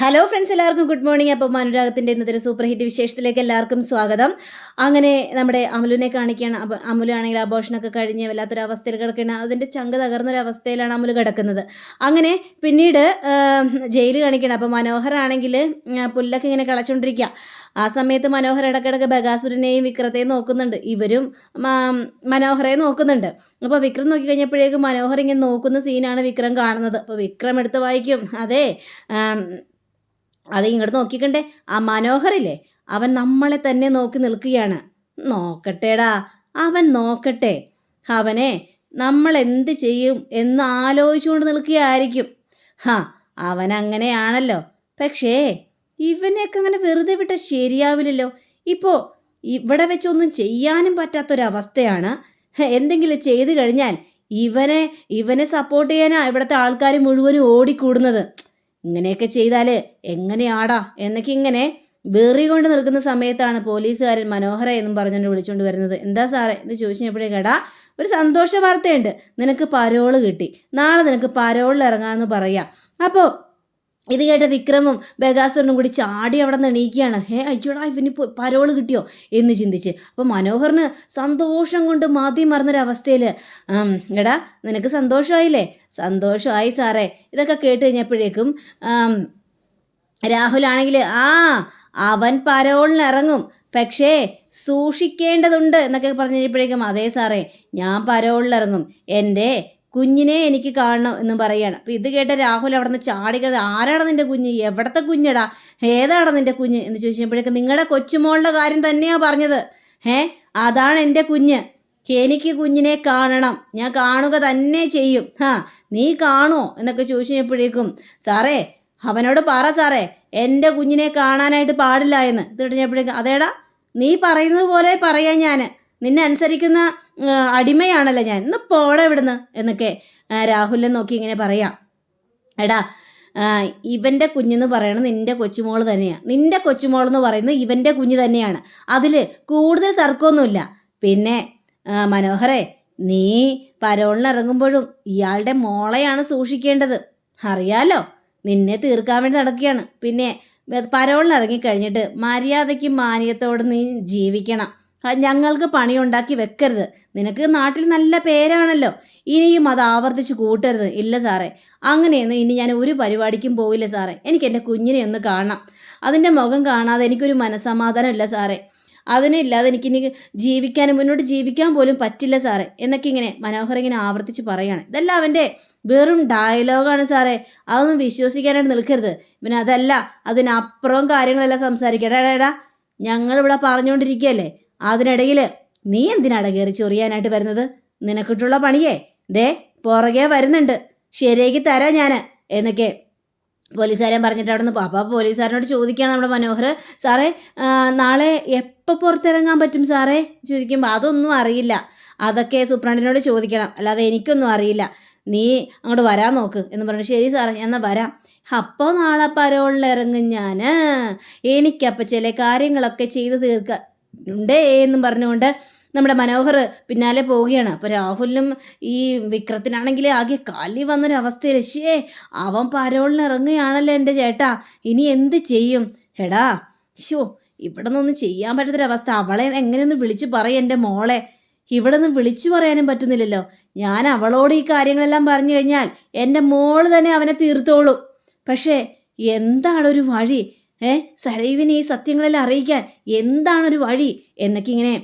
Hello friends എല്ലാവർക്കും good morning അപ്പോൾ അനുരാഗത്തിന്റെ ഇന്നത്തെ ഒരു സൂപ്പർ ഹിറ്റ് വിശേഷത്തിലേക്ക് എല്ലാവർക്കും സ്വാഗതം. അങ്ങനെ നമ്മുടെ അമുലിനെ കാണിക്കുകയാണ്. അപ്പോൾ അമുലു ആണെങ്കിൽ അബോഷനൊക്കെ കഴിഞ്ഞ് വല്ലാത്തൊരു അവസ്ഥയിൽ കിടക്കുകയാണ്. അതിന്റെ ചങ്ക് തകർന്നൊരു അവസ്ഥയിലാണ് അമുൽ കിടക്കുന്നത്. അങ്ങനെ പിന്നീട് ജയിൽ കാണിക്കണം അപ്പോൾ മനോഹരാണെങ്കിൽ പുല്ലൊക്കെ ഇങ്ങനെ കളച്ചുകൊണ്ടിരിക്കുക ആ സമയത്ത് മനോഹർ ഇടയ്ക്കിടയ്ക്ക് ബഗാസുരനെയും വിക്രത്തെയും നോക്കുന്നുണ്ട്. ഇവരും മനോഹരെ നോക്കുന്നുണ്ട്. അപ്പോൾ വിക്രം നോക്കി കഴിഞ്ഞപ്പോഴേക്കും മനോഹർ ഇങ്ങനെ നോക്കുന്ന സീനാണ് വിക്രം കാണുന്നത്. അപ്പോൾ വിക്രം എടുത്ത് വായിക്കും. അതെ അത് ഇങ്ങോട്ട് നോക്കിക്കണ്ടേ. ആ മനോഹറില്ലേ? അവൻ നമ്മളെ തന്നെ നോക്കി നിൽക്കുകയാണ്. നോക്കട്ടേടാ. അവൻ നോക്കട്ടെ. അവനെ നമ്മൾ എന്ത് ചെയ്യും എന്ന് ആലോചിച്ചുകൊണ്ട് നിൽക്കുകയായിരിക്കും. ഹാ അവൻ അങ്ങനെയാണല്ലോ പക്ഷേ ഇവനെയൊക്കെ അങ്ങനെ വെറുതെ വിട്ട ശരിയാവില്ലല്ലോ. ഇപ്പോൾ ഇവിടെ വെച്ചൊന്നും ചെയ്യാനും പറ്റാത്തൊരവസ്ഥയാണ്. എന്തെങ്കിലും ചെയ്തു കഴിഞ്ഞാൽ ഇവനെ ഇവനെ സപ്പോർട്ട് ചെയ്യാനാണ് ഇവിടുത്തെ ആൾക്കാർ മുഴുവനും ഓടിക്കൂടുന്നത്. ഇങ്ങനെയൊക്കെ ചെയ്താൽ എങ്ങനെയാടാ? എന്നൊക്കെ ഇങ്ങനെ വെറി കൊണ്ട് നിൽക്കുന്ന സമയത്താണ് പോലീസുകാരൻ മനോഹര എന്നും പറഞ്ഞുകൊണ്ട് വിളിച്ചുകൊണ്ട് വരുന്നത്. എന്താ സാറേ? എന്ന് ചോദിച്ചപ്പോഴേ കേടാ ഒരു സന്തോഷ വാർത്തയുണ്ട് നിനക്ക് പരോൾ കിട്ടി. നാളെ നിനക്ക് പരോളിൽ ഇറങ്ങാമെന്ന് പറയാം. അപ്പോൾ ഇത് കേട്ട വിക്രമും ബഗാസുരനും കൂടി ചാടി അവിടെ നിന്ന് എണീക്കുകയാണ്. ഹേ അയ്യോടാ ഇവന് ഇപ്പോൾ പരോൾ കിട്ടിയോ? എന്ന് ചിന്തിച്ച്. അപ്പോൾ മനോഹറിന് സന്തോഷം കൊണ്ട് മാദ്യം മറന്നൊരവസ്ഥയിൽ എടാ നിനക്ക് സന്തോഷമായില്ലേ? സന്തോഷമായി സാറേ. ഇതൊക്കെ കേട്ട് കഴിഞ്ഞപ്പോഴേക്കും രാഹുലാണെങ്കിൽ ആ അവൻ പരോളിന് ഇറങ്ങും. പക്ഷേ സൂക്ഷിക്കേണ്ടതുണ്ട് എന്നൊക്കെ പറഞ്ഞു അതേ സാറേ ഞാൻ പരോളിൽ ഇറങ്ങും. എന്റെ കുഞ്ഞിനെ എനിക്ക് കാണണം എന്ന് പറയാണ്. അപ്പോൾ ഇത് കേട്ട രാഹുൽ അവിടെ നിന്ന് ചാടിക്കത് ആരാണ് നിന്റെ കുഞ്ഞ്? എവിടത്തെ കുഞ്ഞടാ? ഏതാണ് നിന്റെ കുഞ്ഞ്? എന്ന് ചോദിച്ചപ്പോഴേക്കും നിങ്ങളുടെ കൊച്ചുമോളുടെ കാര്യം തന്നെയാണ് പറഞ്ഞത്. ഏ അതാണ് എന്റെ കുഞ്ഞ്. എനിക്ക് കുഞ്ഞിനെ കാണണം. ഞാൻ കാണുക തന്നെ ചെയ്യും. ഹാ നീ കാണുമോ എന്നൊക്കെ ചോദിച്ചപ്പോഴേക്കും സാറേ അവനോട് പറ സാറേ എന്റെ കുഞ്ഞിനെ കാണാനായിട്ട് പാടില്ല എന്ന്. ഇത് കഴിഞ്ഞപ്പോഴേക്കും അതേടാ നീ പറയുന്നത് പോലെ പറയാം ഞാൻ നിന്നെ അനുസരിക്കുന്ന അടിമയാണല്ലോ ഞാൻ. ഇന്ന് പോടെ ഇവിടുന്ന് എന്നൊക്കെ രാഹുലിനെ നോക്കി ഇങ്ങനെ പറയാം. എടാ ഇവന്റെ കുഞ്ഞെന്ന് പറയണത് നിന്റെ കൊച്ചുമോൾ തന്നെയാണ് നിന്റെ കൊച്ചുമോൾ എന്ന് പറയുന്നത് ഇവന്റെ കുഞ്ഞ് തന്നെയാണ്. അതിൽ കൂടുതൽ തർക്കമൊന്നുമില്ല. പിന്നെ മനോഹരേ നീ പരോളിനിറങ്ങുമ്പോഴും ഇയാളുടെ മോളെയാണ് സൂക്ഷിക്കേണ്ടത്. അറിയാലോ നിന്നെ തീർക്കാൻ വേണ്ടി നടക്കുകയാണ്. പിന്നെ പരോളിനിറങ്ങി കഴിഞ്ഞിട്ട് മര്യാദയ്ക്ക് മാന്യത്തോടെ നീ ജീവിക്കണം. ഞങ്ങൾക്ക് പണിയുണ്ടാക്കി വെക്കരുത്. നിനക്ക് നാട്ടിൽ നല്ല പേരാണല്ലോ. ഇനിയും അത് ആവർത്തിച്ച് കൂട്ടരുത്. ഇല്ല സാറേ. അങ്ങനെയൊന്നും ഇനി ഞാൻ ഒരു പരിപാടിക്കും പോയില്ല സാറേ. എനിക്ക് എന്റെ കുഞ്ഞിനെ ഒന്ന് കാണണം. അതിന്റെ മുഖം കാണാതെ എനിക്കൊരു മനസമാധാനം ഇല്ല സാറേ. അതിനില്ലാതെ എനിക്കിനി ജീവിക്കാനും മുന്നോട്ട് ജീവിക്കാൻ പോലും പറ്റില്ല സാറേ. എന്നൊക്കെ ഇങ്ങനെ മനോഹർ ഇങ്ങനെ ആവർത്തിച്ച് പറയാണ്. ഇതെല്ലാം അവന്റെ വെറും ഡയലോഗാണ് സാറേ. അതൊന്നും വിശ്വസിക്കാനായിട്ട് നിൽക്കരുത്. പിന്നെ അതല്ല അതിനപ്പുറം കാര്യങ്ങളെല്ലാം സംസാരിക്കട്ടെ. എടാ ഞങ്ങളിവിടെ പറഞ്ഞുകൊണ്ടിരിക്കുകയല്ലേ അതിനിടയിൽ നീ എന്തിനാണ് കയറി ചൊറിയാനായിട്ട് വരുന്നത്? നിനക്കിട്ടുള്ള പണിയേ. ദേ പുറകെ വരുന്നുണ്ട്. ശരിയാക്കി തരാം ഞാൻ എന്നൊക്കെ പോലീസുകാരൻ പറഞ്ഞിട്ട് അവിടെ നിന്ന് അപ്പോൾ പോലീസുകാരനോട് ചോദിക്കുകയാണ് നമ്മുടെ മനോഹർ സാറേ നാളെ എപ്പോൾ പുറത്തിറങ്ങാൻ പറ്റും സാറേ? ചോദിക്കുമ്പോൾ അതൊന്നും അറിയില്ല. അതൊക്കെ സൂപ്രണ്ടിനോട് ചോദിക്കണം. അല്ലാതെ എനിക്കൊന്നും അറിയില്ല. നീ അങ്ങോട്ട് വരാൻ നോക്ക് എന്ന് പറഞ്ഞു. ശരി സാറേ ഞാൻ എന്നാൽ വരാം. അപ്പോൾ നാളെ പരോളിൽ ഇറങ്ങും ഞാൻ എനിക്കപ്പോൾ ചില കാര്യങ്ങളൊക്കെ ചെയ്ത് തീർക്കാൻ ഉണ്ടേ എന്നും പറഞ്ഞുകൊണ്ട് നമ്മുടെ മനോഹർ പിന്നാലെ പോവുകയാണ്. അപ്പോൾ രാഹുലിനും ഈ വിക്രത്തിനാണെങ്കിൽ ആകെ കാലി വന്നൊരവസ്ഥയിൽ ശേ അവൻ പരോളിന് ഇറങ്ങുകയാണല്ലോ എന്റെ ചേട്ടാ. ഇനി എന്ത് ചെയ്യും? എടാ ഷോ ഇവിടെ നിന്നൊന്നും ചെയ്യാൻ പറ്റാത്തൊരവസ്ഥ. അവളെ എങ്ങനെയൊന്ന് വിളിച്ചു പറയും എന്റെ മോളെ. ഇവിടെ നിന്ന് വിളിച്ചു പറയാനും പറ്റുന്നില്ലല്ലോ. ഞാൻ അവളോട് ഈ കാര്യങ്ങളെല്ലാം പറഞ്ഞു കഴിഞ്ഞാൽ എന്റെ മോൾ തന്നെ അവനെ തീർത്തോളും. പക്ഷേ എന്താണ് ഒരു വഴി? ഏ സഹദേവിനെ ഈ സത്യങ്ങളെല്ലാം അറിയിക്കാൻ എന്താണൊരു വഴി എന്നൊക്കെ ഇങ്ങനെ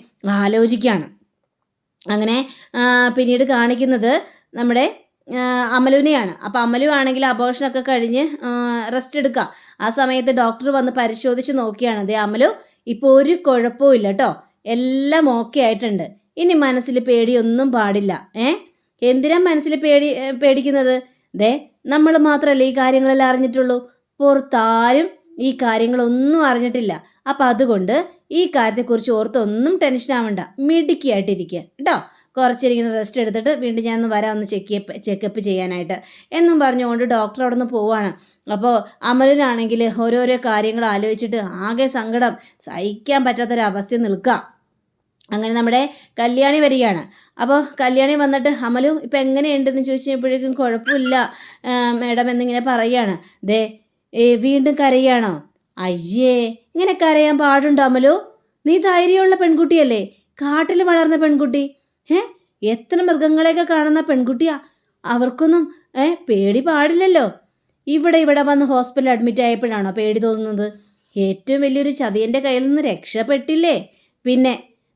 ആലോചിക്കുകയാണ്. അങ്ങനെ പിന്നീട് കാണിക്കുന്നത് നമ്മുടെ അമലുവിനെയാണ് അപ്പോൾ അമലു ആണെങ്കിൽ അബോഷനൊക്കെ കഴിഞ്ഞ് റെസ്റ്റ് എടുക്കുക. ആ സമയത്ത് ഡോക്ടർ വന്ന് പരിശോധിച്ച് നോക്കിയാണ്. അതേ അമലു ഇപ്പോൾ ഒരു കുഴപ്പവും ഇല്ല കേട്ടോ എല്ലാം ഓക്കെ ആയിട്ടുണ്ട്. ഇനി മനസ്സിൽ പേടിയൊന്നും പാടില്ല. ഏ? എന്തിനാ മനസ്സിൽ പേടി പേടിക്കുന്നത്? ദേ നമ്മൾ മാത്രമല്ലേ ഈ കാര്യങ്ങളെല്ലാം അറിഞ്ഞിട്ടുള്ളൂ. പുറത്താരും ഈ കാര്യങ്ങളൊന്നും അറിഞ്ഞിട്ടില്ല. അപ്പം അതുകൊണ്ട് ഈ കാര്യത്തെക്കുറിച്ച് ഓർത്തൊന്നും ടെൻഷൻ ആവണ്ട. മിടുക്കിയായിട്ടിരിക്കുക കേട്ടോ കുറച്ചിരിക്കുന്ന റെസ്റ്റ് എടുത്തിട്ട് വീണ്ടും ഞാൻ ഒന്ന് വരാം ഒന്ന് ചെക്കപ്പ് ചെക്കപ്പ് ചെയ്യാനായിട്ട്. എന്നും പറഞ്ഞുകൊണ്ട് ഡോക്ടർ അവിടെ നിന്ന് പോവാണ്. അപ്പോൾ അമലിനാണെങ്കിൽ ഓരോരോ കാര്യങ്ങൾ ആലോചിച്ചിട്ട് ആകെ സങ്കടം സഹിക്കാൻ പറ്റാത്തൊരവസ്ഥയിൽ നിൽക്കുക അങ്ങനെ നമ്മുടെ കല്യാണി വരികയാണ്. അപ്പോൾ കല്യാണി വന്നിട്ട് അമലു ഇപ്പം എങ്ങനെയുണ്ടെന്ന് ചോദിച്ചപ്പോഴേക്കും കുഴപ്പമില്ല. മേഡം എന്നിങ്ങനെ പറയുകയാണ്. ദേ ഏ വീണ്ടും കരയാണോ? അയ്യേ ഇങ്ങനെ കരയാൻ പാടുണ്ടാമല്ലോ നീ ധൈര്യമുള്ള പെൺകുട്ടിയല്ലേ? കാട്ടിൽ വളർന്ന പെൺകുട്ടി. ഏ എത്ര മൃഗങ്ങളെയൊക്കെ കാണുന്ന പെൺകുട്ടിയാ. അവർക്കൊന്നും ഏ പേടി പാടില്ലല്ലോ. ഇവിടെ ഇവിടെ വന്ന് ഹോസ്പിറ്റലിൽ അഡ്മിറ്റ് ആയപ്പോഴാണോ പേടി തോന്നുന്നത്? ഏറ്റവും വലിയൊരു ചതിയന്റെ കയ്യിൽ നിന്ന് രക്ഷപ്പെട്ടില്ലേ. പിന്നെ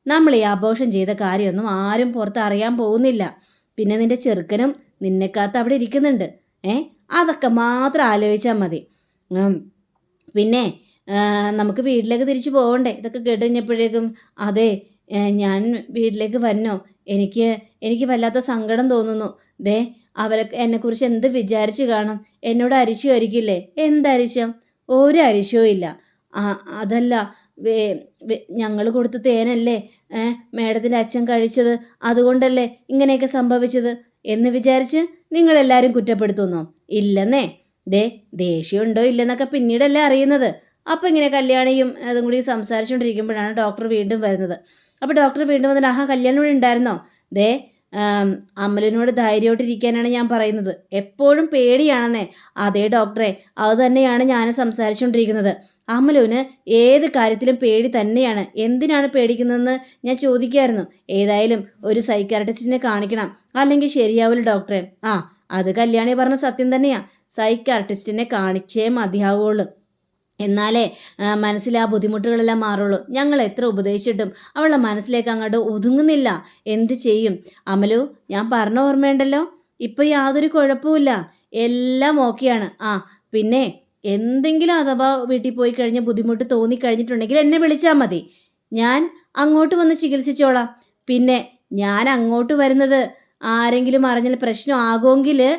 നമ്മൾ ഈ ആഘോഷം ചെയ്ത കാര്യമൊന്നും ആരും പുറത്ത് അറിയാൻ പോകുന്നില്ല. പിന്നെ നിന്റെ ചെറുക്കനും നിന്നെക്കാത്ത അവിടെ ഇരിക്കുന്നുണ്ട്. ഏ അതൊക്കെ മാത്രം ആലോചിച്ചാൽ മതി. പിന്നെ നമുക്ക് വീട്ടിലേക്ക് തിരിച്ചു പോകണ്ടേ ഇതൊക്കെ കേട്ട് കഴിഞ്ഞപ്പോഴേക്കും അതെ ഞാൻ വീട്ടിലേക്ക് വന്നോ? എനിക്ക് എനിക്ക് വല്ലാത്ത സങ്കടം തോന്നുന്നു. ദേ അവരൊക്കെ എന്നെക്കുറിച്ച് എന്ത് വിചാരിച്ചു കാണും? എന്നോട് അരിശമായിരിക്കില്ലേ എന്തരിശം ഒരു അരിശവും ഇല്ല. അതല്ല ഞങ്ങൾ കൊടുത്ത തേനല്ലേ മേഡത്തിന്റെ അച്ഛൻ കഴിച്ചത്? അതുകൊണ്ടല്ലേ ഇങ്ങനെയൊക്കെ സംഭവിച്ചത്? എന്ന് വിചാരിച്ച് നിങ്ങളെല്ലാവരും കുറ്റപ്പെടുത്തുന്നോ? ഇല്ലെന്നേ. ദേ ദേഷ്യമുണ്ടോ ഇല്ലെന്നൊക്കെ പിന്നീടല്ലേ അറിയുന്നത്. അപ്പോൾ ഇങ്ങനെ കല്യാണിയും അതും കൂടി സംസാരിച്ചുകൊണ്ടിരിക്കുമ്പോഴാണ് ഡോക്ടർ വീണ്ടും വരുന്നത്. അപ്പോൾ ഡോക്ടർ വീണ്ടും വന്നിട്ട് ആഹാ കല്യാണം ഇവിടെ ഉണ്ടായിരുന്നോ? ദേ അമലിനോട് ധൈര്യമായിട്ടിരിക്കാനാണ് ഞാൻ പറയുന്നത്. എപ്പോഴും പേടിയാണെന്നേ. അതേ ഡോക്ടറെ അത് തന്നെയാണ് ഞാൻ സംസാരിച്ചുകൊണ്ടിരിക്കുന്നത്. അമലുവിന് ഏത് കാര്യത്തിലും പേടി തന്നെയാണ്. എന്തിനാണ് പേടിക്കുന്നതെന്ന് ഞാൻ ചോദിക്കായിരുന്നു. ഏതായാലും ഒരു സൈക്കാട്രിസ്റ്റിനെ കാണിക്കണം. അല്ലെങ്കിൽ ശരിയാവില്ല ഡോക്ടറെ ആ അത് കല്യാണി പറഞ്ഞ സത്യം തന്നെയാ. സൈക്കാട്രിസ്റ്റിനെ കാണിച്ചേ മതിയാവുള്ളൂ. എന്നാലേ മനസ്സിൽ ആ ബുദ്ധിമുട്ടുകളെല്ലാം മാറുള്ളൂ. ഞങ്ങൾ എത്ര ഉപദേശിച്ചിട്ടും അവളുടെ മനസ്സിലേക്ക് അങ്ങോട്ട് ഒതുങ്ങുന്നില്ല. എന്ത് ചെയ്യും? അമലു ഞാൻ പറഞ്ഞ ഓർമ്മയുണ്ടല്ലോ? ഇപ്പം യാതൊരു കുഴപ്പമില്ല എല്ലാം ഓക്കെയാണ് ആ പിന്നെ എന്തെങ്കിലും അഥവാ വീട്ടിൽ പോയി കഴിഞ്ഞ് ബുദ്ധിമുട്ട് തോന്നിക്കഴിഞ്ഞിട്ടുണ്ടെങ്കിൽ എന്നെ വിളിച്ചാൽ മതി. ഞാൻ അങ്ങോട്ട് വന്ന് ചികിത്സിച്ചോളാം. പിന്നെ ഞാൻ അങ്ങോട്ട് വരുന്നത് ആരെങ്കിലും അറിഞ്ഞാൽ പ്രശ്നമാകുമെങ്കിൽ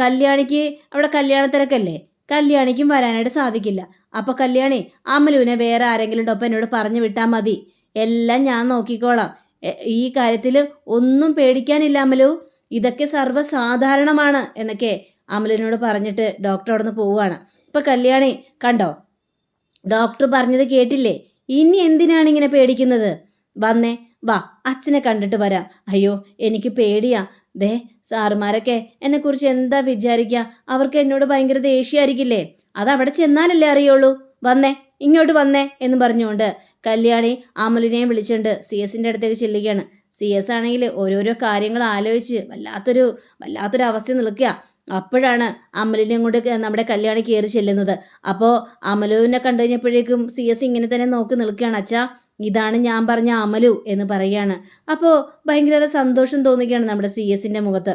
കല്യാണിക്ക് അവിടെ കല്യാണ തിരക്കല്ലേ? കല്യാണിക്കും വരാനായിട്ട് സാധിക്കില്ല. അപ്പോൾ കല്യാണി അമലുവിനെ വേറെ ആരെങ്കിലും ഒപ്പം എന്നോട് പറഞ്ഞു വിട്ടാൽ മതി. എല്ലാം ഞാൻ നോക്കിക്കോളാം. ഈ കാര്യത്തിൽ ഒന്നും പേടിക്കാനില്ല അമലു. ഇതൊക്കെ സർവസാധാരണമാണ് എന്നൊക്കെ അമലുവിനോട് പറഞ്ഞിട്ട് ഡോക്ടർ അവിടെ നിന്ന് പോവുകയാണ്. ഇപ്പം കല്യാണി കണ്ടോ? ഡോക്ടർ പറഞ്ഞത് കേട്ടില്ലേ? ഇനി എന്തിനാണ് ഇങ്ങനെ പേടിക്കുന്നത്? വന്നേ വാ അച്ഛനെ കണ്ടിട്ട് വരാം. അയ്യോ എനിക്ക് പേടിയാ. ദേ സാറുമാരൊക്കെ എന്നെക്കുറിച്ച് എന്താ വിചാരിക്കുക അവർക്ക് എന്നോട് ഭയങ്കര ദേഷ്യമായിരിക്കില്ലേ അവിടെ ചെന്നാലല്ലേ അറിയുള്ളൂ. വന്നേ ഇങ്ങോട്ട് വന്നേ എന്ന് പറഞ്ഞുകൊണ്ട് കല്യാണി അമലിനെയും വിളിച്ചുകൊണ്ട് സി എസിന്റെ അടുത്തേക്ക് ചെല്ലുകയാണ്. സി എസ് ആണെങ്കിൽ ഓരോരോ കാര്യങ്ങൾ ആലോചിച്ച് വല്ലാത്തൊരു വല്ലാത്തൊരു അവസ്ഥ നിൽക്കുക. അപ്പോഴാണ് അമലിനെയും കൊണ്ട് നമ്മുടെ കല്യാണി കയറി ചെല്ലുന്നത്. അപ്പോൾ അമലുവിനെ കണ്ടു കഴിഞ്ഞപ്പോഴേക്കും സി എസ് ഇങ്ങനെ തന്നെ നോക്കി നിൽക്കുകയാണ്. അച്ഛാ ഇതാണ് ഞാൻ പറഞ്ഞ അമലു എന്ന് പറയുകയാണ്. അപ്പോൾ ഭയങ്കര സന്തോഷം തോന്നുകയാണ് നമ്മുടെ സി എസിന്റെ മുഖത്ത്.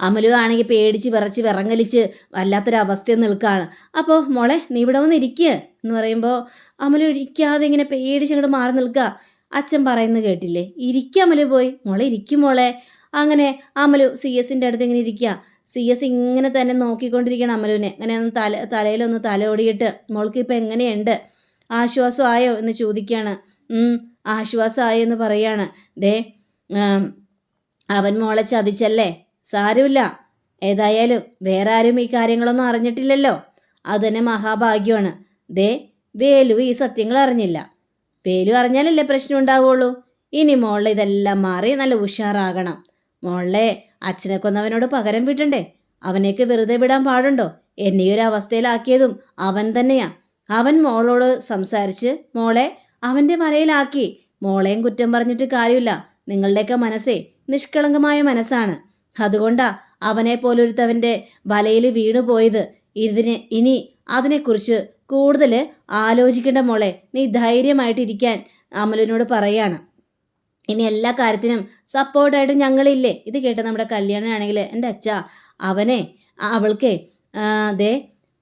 അമലു ആണെങ്കിൽ പേടിച്ച് വിറച്ച് വിറങ്ങലിച്ച് വല്ലാത്തൊരവസ്ഥയിൽ നിൽക്കുകയാണ്. അപ്പോൾ മോളെ നീ ഇവിടെ വന്ന് ഇരിക്കുക എന്ന് പറയുമ്പോൾ അമലു ഇരിക്കാതെ ഇങ്ങനെ പേടിച്ച് അങ്ങോട്ട് മാറി നിൽക്കുക. അച്ഛൻ പറയുന്നത് കേട്ടില്ലേ? ഇരിക്കുക അമലു പോയി. മോളെ ഇരിക്കും മോളെ. അങ്ങനെ അമലു സി എസിന്റെ അടുത്ത് ഇങ്ങനെ ഇരിക്കുക. സി എസ് ഇങ്ങനെ തന്നെ നോക്കിക്കൊണ്ടിരിക്കണം അമലുവിനെ. അങ്ങനെ ഒന്ന് തല തലയിലൊന്ന് തലോടിയിട്ട് മോൾക്ക് ഇപ്പം എങ്ങനെയുണ്ട്? ആശ്വാസമായോ എന്ന് ചോദിക്കുകയാണ്. "ഉം, ആശ്വാസമായോ എന്ന് പറയാണ് ദേ അവൻ മോളെ ചതിച്ചല്ലേ? സാരമില്ല. ഏതായാലും വേറെ ആരും ഈ കാര്യങ്ങളൊന്നും അറിഞ്ഞിട്ടില്ലല്ലോ. അത് തന്നെ മഹാഭാഗ്യമാണ്. ദേ വേലു ഈ സത്യങ്ങൾ അറിഞ്ഞില്ല. വേലു അറിഞ്ഞാലല്ലേ പ്രശ്നം ഉണ്ടാവുള്ളൂ. ഇനി മോളെ ഇതെല്ലാം മാറി നല്ല ഉഷാറാകണം. മോളെ അച്ഛനെ കൊന്നവനോട് പകരം വിട്ടണ്ടേ അവനേക്ക് വെറുതെ വിടാൻ പാടുണ്ടോ? എന്നെ ഒരു അവസ്ഥയിലാക്കിയതും അവൻ തന്നെയാ. അവൻ മോളോട് സംസാരിച്ച് മോളെ അവന്റെ വലയിലാക്കി മോളെയും കുറ്റം പറഞ്ഞിട്ട് കാര്യമില്ല. നിങ്ങളുടെയൊക്കെ മനസ്സേ നിഷ്കളങ്കമായ മനസ്സാണ്. അതുകൊണ്ടാ അവനെ പോലൊരുത്തവന്റെ വലയിൽ വീണു പോയത് ഇതിന് ഇനി അതിനെക്കുറിച്ച് കൂടുതൽ ആലോചിക്കേണ്ട മോളെ. നീ ധൈര്യമായിട്ടിരിക്കാൻ അമലിനോട് പറയാണ്. ഇനി എല്ലാ കാര്യത്തിനും സപ്പോർട്ടായിട്ട് ഞങ്ങളില്ലേ? ഇത് കേട്ട നമ്മുടെ കല്യാണമാണെങ്കിൽ എന്റെ അച്ഛ അവനെ അവൾക്കേ ദേ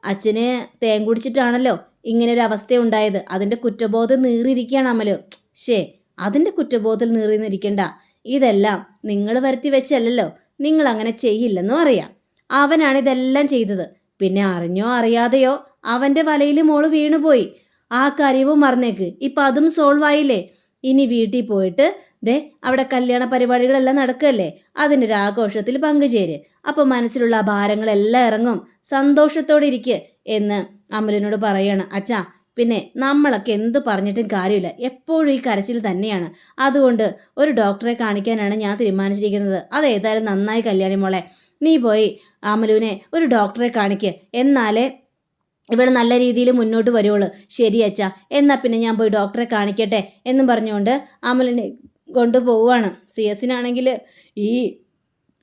അച്ഛന് തേൻ കുടിച്ചിട്ടാണല്ലോ. ഇങ്ങനെ ഒരു അവസ്ഥ ഉണ്ടായത് അതിന്റെ കുറ്റബോധം നീറിയിരിക്കുകയാണ് അമൽ. ശേ അതിന്റെ കുറ്റബോധത്തിൽ നീറിന്നിരിക്കണ്ട. ഇതെല്ലാം നിങ്ങൾ വരുത്തി വെച്ചല്ലല്ലോ. നിങ്ങൾ അങ്ങനെ ചെയ്യില്ലെന്നും അറിയാം. അവനാണ് ഇതെല്ലാം ചെയ്തത്. പിന്നെ അറിഞ്ഞോ അറിയാതെയോ അവന്റെ വലയിൽ മോൾ വീണുപോയി. ആ കാര്യവും മറന്നേക്ക്. ഇപ്പം അതും സോൾവ് ആയില്ലേ? ഇനി വീട്ടിൽ പോയിട്ട് ദേ അവിടെ കല്യാണ പരിപാടികളെല്ലാം നടക്കുകയല്ലേ? അതിന്റെ ഒരു ആഘോഷത്തിൽ പങ്കുചേര്. അപ്പോൾ മനസ്സിലുള്ള ഭാരങ്ങളെല്ലാം ഇറങ്ങും. സന്തോഷത്തോടെ ഇരിക്കുക എന്ന് അമലിനോട് പറയാണ്. അച്ഛാ പിന്നെ നമ്മളൊക്കെ എന്ത് പറഞ്ഞിട്ടും കാര്യമില്ല. എപ്പോഴും ഈ കരച്ചിൽ തന്നെയാണ്. അതുകൊണ്ട് ഒരു ഡോക്ടറെ കാണിക്കാനാണ് ഞാൻ തീരുമാനിച്ചിരിക്കുന്നത്. അതേതായാലും നന്നായി കല്യാണി മോളെ. നീ പോയി അമലുവിനെ ഒരു ഡോക്ടറെ കാണിക്ക്. എന്നാലേ ഇവൾ നല്ല രീതിയിൽ മുന്നോട്ട് വരുവുള്ളൂ. ശരി അച്ഛ. എന്നാൽ പിന്നെ ഞാൻ പോയി ഡോക്ടറെ കാണിക്കട്ടെ എന്നും പറഞ്ഞുകൊണ്ട് അമലിനെ കൊണ്ടുപോവുകയാണ് സി എസിനാണെങ്കിൽ ഈ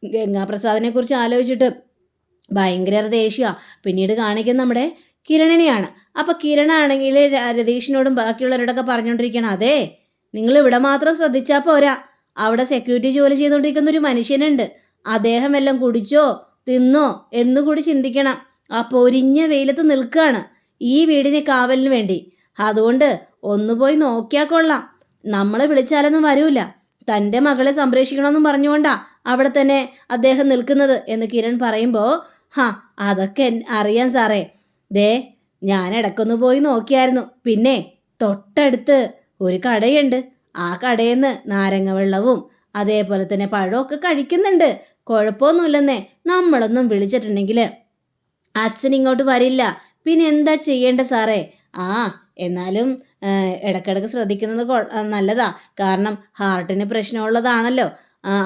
ഗംഗാപ്രസാദിനെ കുറിച്ച് ആലോചിച്ചിട്ട് ഭയങ്കര ദേഷ്യമാണ് പിന്നീട് കാണിക്കുന്ന നമ്മുടെ കിരണിനെയാണ്. അപ്പോൾ കിരണാണെങ്കിൽ രതീഷിനോടും ബാക്കിയുള്ളവരോടൊക്കെ പറഞ്ഞുകൊണ്ടിരിക്കണം അതെ നിങ്ങൾ ഇവിടെ മാത്രം ശ്രദ്ധിച്ചാൽ പോരാ. അവിടെ സെക്യൂരിറ്റി ജോലി ചെയ്തുകൊണ്ടിരിക്കുന്ന ഒരു മനുഷ്യനുണ്ട്. അദ്ദേഹം എല്ലാം കുടിച്ചോ തിന്നോ എന്നുകൂടി ചിന്തിക്കണം. ആ പൊരിഞ്ഞ വെയിലത്ത് നിൽക്കുകയാണ് ഈ വീടിനെ കാവലിന് വേണ്ടി. അതുകൊണ്ട് ഒന്ന് പോയി നോക്കിയാൽ കൊള്ളാം. നമ്മളെ വിളിച്ചാലൊന്നും വരൂല. തന്റെ മകളെ സംരക്ഷിക്കണമെന്നും പറഞ്ഞുകൊണ്ടാ അവിടെ തന്നെ അദ്ദേഹം നിൽക്കുന്നത് എന്ന് കിരൺ പറയുമ്പോൾ ഹാ അതൊക്കെ അറിയാം സാറേ. ദേ ഞാൻ ഇടക്കൊന്ന് പോയി നോക്കിയായിരുന്നു. പിന്നെ തൊട്ടടുത്ത് ഒരു കടയുണ്ട്. ആ കടയിൽ നിന്ന് നാരങ്ങ വെള്ളവും അതേപോലെ തന്നെ പഴമൊക്കെ കഴിക്കുന്നുണ്ട്. കുഴപ്പമൊന്നുമില്ലെന്നേ നമ്മളൊന്നും വിളിച്ചിട്ടുണ്ടെങ്കിൽ അച്ഛൻ ഇങ്ങോട്ട് വരില്ല. പിന്നെ എന്താ ചെയ്യേണ്ട സാറേ? ആ എന്നാലും ഇടക്കിടക്ക് ശ്രദ്ധിക്കുന്നത് നല്ലതാ. കാരണം ഹാർട്ടിന് പ്രശ്നമുള്ളതാണല്ലോ.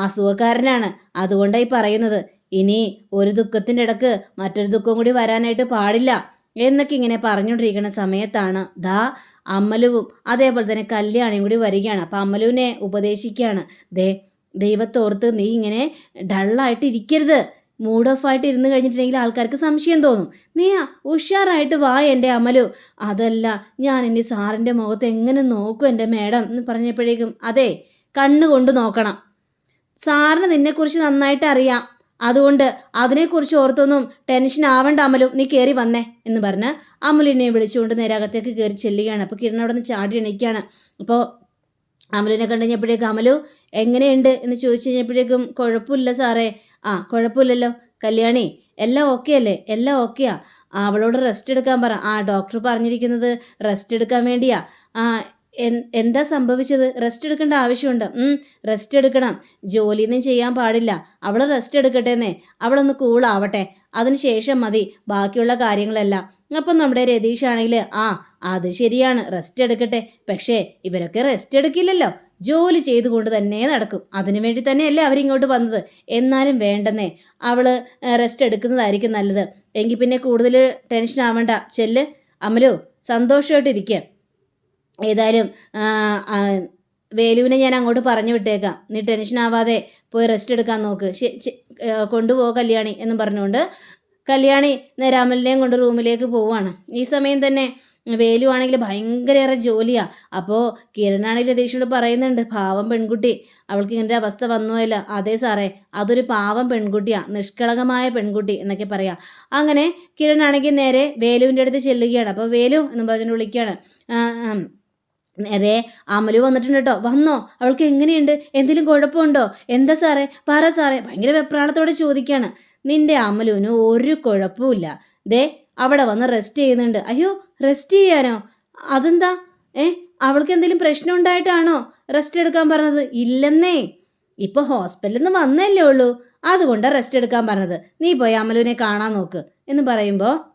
അസുഖക്കാരനാണ്. അതുകൊണ്ടായി പറയുന്നത്. ഇനി ഒരു ദുഃഖത്തിന്റെ ഇടയ്ക്ക് മറ്റൊരു ദുഃഖം കൂടി വരാനായിട്ട് പാടില്ല. എന്നൊക്കെ ഇങ്ങനെ പറഞ്ഞുകൊണ്ടിരിക്കുന്ന സമയത്താണ് ദാ അമ്മലുവും അതേപോലെ തന്നെ കല്യാണിയും കൂടി വരികയാണ്. അപ്പം അമ്മലുവിനെ ഉപദേശിക്കുകയാണ്. ദേ ദൈവത്തോർത്ത് നീ ഇങ്ങനെ ഡള്ളായിട്ട് ഇരിക്കരുത് മൂഡ് ഓഫ് ആയിട്ട് ഇരുന്ന് കഴിഞ്ഞിട്ടുണ്ടെങ്കിൽ ആൾക്കാർക്ക് സംശയം തോന്നും. നീ ഉഷാറായിട്ട് വാ എന്റെ അമലു. അതല്ല ഞാൻ ഇനി സാറിന്റെ മുഖത്ത് എങ്ങനെ നോക്കും എന്റെ മേഡം എന്ന് പറഞ്ഞപ്പോഴേക്കും അതെ കണ്ണുകൊണ്ട് നോക്കണം. സാറിന് നിന്നെക്കുറിച്ച് നന്നായിട്ട് അറിയാം. അതുകൊണ്ട് അതിനെക്കുറിച്ച് ഓർത്തൊന്നും ടെൻഷൻ ആവണ്ട അമലു നീ കയറി വന്നേ എന്ന് പറഞ്ഞ് അമലിനെ വിളിച്ചുകൊണ്ട് നേരെ അകത്തേക്ക് കയറി ചെല്ലുകയാണ്. അപ്പോൾ കിരൺ അവിടെ നിന്ന് ചാടി എണീക്കുകയാണ് അപ്പോൾ അമലിനെ കണ്ടു കഴിഞ്ഞപ്പോഴേക്കും അമലു എങ്ങനെയുണ്ട്? എന്ന് ചോദിച്ചു കഴിഞ്ഞപ്പോഴേക്കും കുഴപ്പമില്ല സാറേ. ആ കുഴപ്പമില്ലല്ലോ. കല്യാണി എല്ലാം ഓക്കെ അല്ലേ? എല്ലാം ഓക്കെയാ അവളോട് റെസ്റ്റ് എടുക്കാൻ പറ. ആ ഡോക്ടർ പറഞ്ഞിരിക്കുന്നത് റെസ്റ്റ് എടുക്കാൻ വേണ്ടിയാ. ആ എന്താ സംഭവിച്ചത്? റെസ്റ്റ് എടുക്കേണ്ട ആവശ്യമുണ്ട്. റെസ്റ്റ് എടുക്കണം. ജോലിയൊന്നും ചെയ്യാൻ പാടില്ല. അവൾ റെസ്റ്റ് എടുക്കട്ടെ എന്നേ അവളൊന്ന് കൂളാവട്ടെ അതിനുശേഷം മതി. ബാക്കിയുള്ള കാര്യങ്ങളെല്ലാം. അപ്പം നമ്മുടെ രതീഷ് ആണെങ്കിൽ ആ അത് ശരിയാണ്. റെസ്റ്റ് എടുക്കട്ടെ. പക്ഷേ ഇവരൊക്കെ റെസ്റ്റ് എടുക്കില്ലല്ലോ. ജോലി ചെയ്തുകൊണ്ട് തന്നെ നടക്കും. അതിനു വേണ്ടി തന്നെയല്ലേ അവരിങ്ങോട്ട് വന്നത്? എന്നാലും വേണ്ടെന്നേ. അവൾ റെസ്റ്റ് എടുക്കുന്നതായിരിക്കും നല്ലത്. എങ്കിൽ പിന്നെ കൂടുതൽ ടെൻഷൻ ആവണ്ട. ചെല്ല്. അമലു സന്തോഷമായിട്ടിരിക്കുക ഏതായാലും വേലുവിനെ ഞാൻ അങ്ങോട്ട് പറഞ്ഞു വിട്ടേക്കാം. നീ ടെൻഷൻ ആവാതെ പോയി റെസ്റ്റ് എടുക്കാൻ നോക്ക്. കൊണ്ടുപോ കല്യാണി എന്ന് പറഞ്ഞുകൊണ്ട് കല്യാണി നേരെ അമലിനെയും കൊണ്ട് റൂമിലേക്ക് പോവുകയാണ് ഈ സമയം തന്നെ വേലു ആണെങ്കിൽ ഭയങ്കരയേറെ ജോലിയാണ് അപ്പോൾ കിരണാണെങ്കിൽ രതീഷോട് പറയുന്നുണ്ട് പാവം പെൺകുട്ടി അവൾക്ക് ഇങ്ങനെ അവസ്ഥ വന്നുമല്ല അതേ സാറേ അതൊരു പാവം പെൺകുട്ടിയാണ് നിഷ്കളങ്കമായ പെൺകുട്ടി എന്നൊക്കെ പറയാം. അങ്ങനെ കിരണാണെങ്കിൽ നേരെ വേലുവിന്റെ അടുത്ത് ചെല്ലുകയാണ്. അപ്പോൾ വേലു എന്ന് പറഞ്ഞുകൊണ്ട് വിളിക്കുകയാണ്. അതെ അമലു വന്നിട്ടുണ്ട് കേട്ടോ. വന്നോ? അവൾക്ക് എങ്ങനെയുണ്ട്? എന്തെങ്കിലും കുഴപ്പമുണ്ടോ? എന്താ സാറേ? പറ സാറേ. ഭയങ്കര വെപ്രാളത്തോടെ ചോദിക്കുകയാണ്. നിന്റെ അമലുവിന് ഒരു കുഴപ്പമില്ല ദേ അവിടെ വന്ന് റെസ്റ്റ് ചെയ്യുന്നുണ്ട്. അയ്യോ റെസ്റ്റ് ചെയ്യാനോ? അതെന്താ? ഏ അവൾക്ക് എന്തെങ്കിലും പ്രശ്നം ഉണ്ടായിട്ടാണോ റെസ്റ്റ് എടുക്കാൻ പറഞ്ഞത്? ഇല്ലെന്നേ. ഇപ്പോൾ ഹോസ്പിറ്റലിൽ നിന്ന് വന്നല്ലേ ഉള്ളൂ. അതുകൊണ്ടാണ് റെസ്റ്റ് എടുക്കാൻ പറഞ്ഞത്. നീ പോയി അമലുവിനെ കാണാൻ നോക്ക് എന്ന് പറയുമ്പോൾ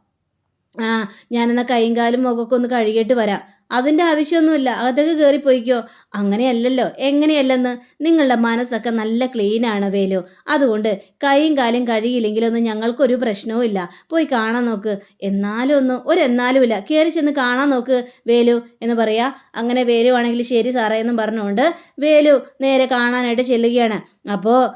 ആ ഞാനെന്നാൽ കൈയും കാലും മുഖമൊക്കെ ഒന്ന് കഴുകിയിട്ട് വരാം. അതിന്റെ ആവശ്യമൊന്നുമില്ല. അകത്തേക്ക് കയറിപ്പോയിക്കോ അങ്ങനെയല്ലല്ലോ. എങ്ങനെയല്ലെന്ന്? നിങ്ങളുടെ മനസ്സൊക്കെ നല്ല ക്ലീനാണ് വേലു. അതുകൊണ്ട് കൈയും കാലും കഴുകിയില്ലെങ്കിലൊന്നും ഞങ്ങൾക്കൊരു പ്രശ്നവും ഇല്ല. പോയി കാണാൻ നോക്ക്. എന്നാലും ഒന്നും ഒരു എന്നാലും ഇല്ല കയറി ചെന്ന് കാണാൻ നോക്ക് വേലു എന്ന് പറയാ. അങ്ങനെ വേലു ആണെങ്കിൽ ശരി സാറേ എന്നും പറഞ്ഞുകൊണ്ട് വേലു നേരെ കാണാനായിട്ട് ചെല്ലുകയാണ്. അപ്പോൾ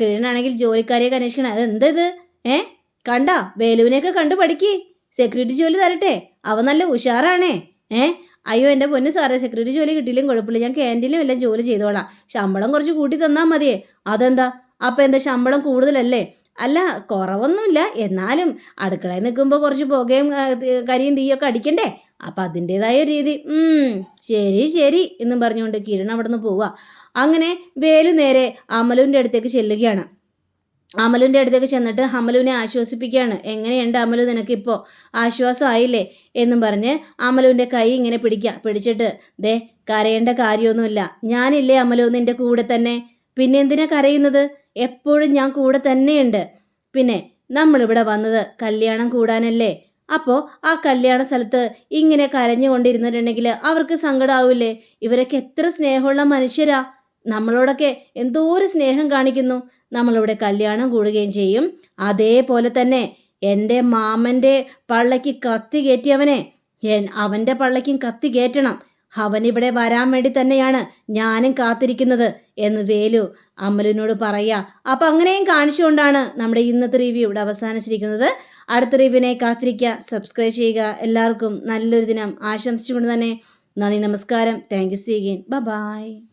കിരണാണെങ്കിൽ ജോലിക്കാരെയൊക്കെ അന്വേഷിക്കണം. എന്തത് ഏ? കണ്ട? വേലുവിനെയൊക്കെ കണ്ടു പഠിക്ക്. സെക്യൂരിറ്റി ജോലി തരട്ടെ? അവ നല്ല ഉഷാറാണേ. ഏ? അയ്യോ എന്റെ പൊന്ന് സാറേ സെക്യൂരിറ്റി ജോലി കിട്ടിയില്ലെങ്കിൽ കുഴപ്പമില്ല. ഞാൻ ക്യാന്റീനിലും എല്ലാം ജോലി ചെയ്തോളാം. ശമ്പളം കുറച്ച് കൂട്ടി തന്നാൽ മതിയേ. അതെന്താ? അപ്പം എന്താ ശമ്പളം കൂടുതലല്ലേ? അല്ല കുറവൊന്നുമില്ല. എന്നാലും അടുക്കളയിൽ നിൽക്കുമ്പോൾ കുറച്ച് പുകയും കരിയും തീയൊക്കെ അടിക്കണ്ടേ? അപ്പം അതിന്റേതായ രീതി. ശരി ശരി എന്നും പറഞ്ഞുകൊണ്ട് കിരൺ അവിടെ നിന്ന് പോവുക അങ്ങനെ വേലു നേരെ അമലുവിന്റെ അടുത്തേക്ക് ചെല്ലുകയാണ്. അമലുവിന്റെ അടുത്തേക്ക് ചെന്നിട്ട് അമലുവിനെ ആശ്വസിപ്പിക്കുകയാണ്. എങ്ങനെയുണ്ട് അമലു? നിനക്കിപ്പോൾ ആശ്വാസമായില്ലേ എന്നും പറഞ്ഞ് അമലുവിന്റെ കൈ ഇങ്ങനെ പിടിക്കുക പിടിച്ചിട്ട് ദേ കരയേണ്ട കാര്യമൊന്നുമില്ല. ഞാനില്ലേ അമലു? നിന്റെ കൂടെ തന്നെ. പിന്നെ എന്തിനാ കരയുന്നത്? എപ്പോഴും ഞാൻ കൂടെ തന്നെയുണ്ട്. പിന്നെ നമ്മളിവിടെ വന്നത് കല്യാണം കൂടാനല്ലേ? അപ്പോൾ ആ കല്യാണ സ്ഥലത്ത് ഇങ്ങനെ കരഞ്ഞുകൊണ്ടിരുന്നിട്ടുണ്ടെങ്കിൽ അവർക്ക് സങ്കടമാവില്ലേ ഇവരൊക്കെ എത്ര സ്നേഹമുള്ള മനുഷ്യരാ. നമ്മളോടൊക്കെ എന്തോ ഒരു സ്നേഹം കാണിക്കുന്നു. നമ്മളിവിടെ കല്യാണം കൂടുകയും ചെയ്യും. അതേപോലെ തന്നെ എന്റെ മാമന്റെ പള്ളയ്ക്ക് കത്തി കയറ്റിയവനെ. അവന്റെ പള്ളയ്ക്കും കത്തി കയറ്റണം. അവനിവിടെ വരാൻ വേണ്ടി തന്നെയാണ് ഞാനും കാത്തിരിക്കുന്നത് എന്ന് വേലു അമലിനോട് പറയാ. അപ്പം അങ്ങനെയും കാണിച്ചുകൊണ്ടാണ് നമ്മുടെ ഇന്നത്തെ റിവ്യൂ ഇവിടെ അവസാനിച്ചിരിക്കുന്നത്. അടുത്ത റിവ്യൂവിനെ കാത്തിരിക്കുക സബ്സ്ക്രൈബ് ചെയ്യുക. എല്ലാവർക്കും നല്ലൊരു ദിനം ആശംസിച്ചുകൊണ്ട് തന്നെ നന്ദി നമസ്കാരം. താങ്ക് യു സീഗിൻ ബ ബായ്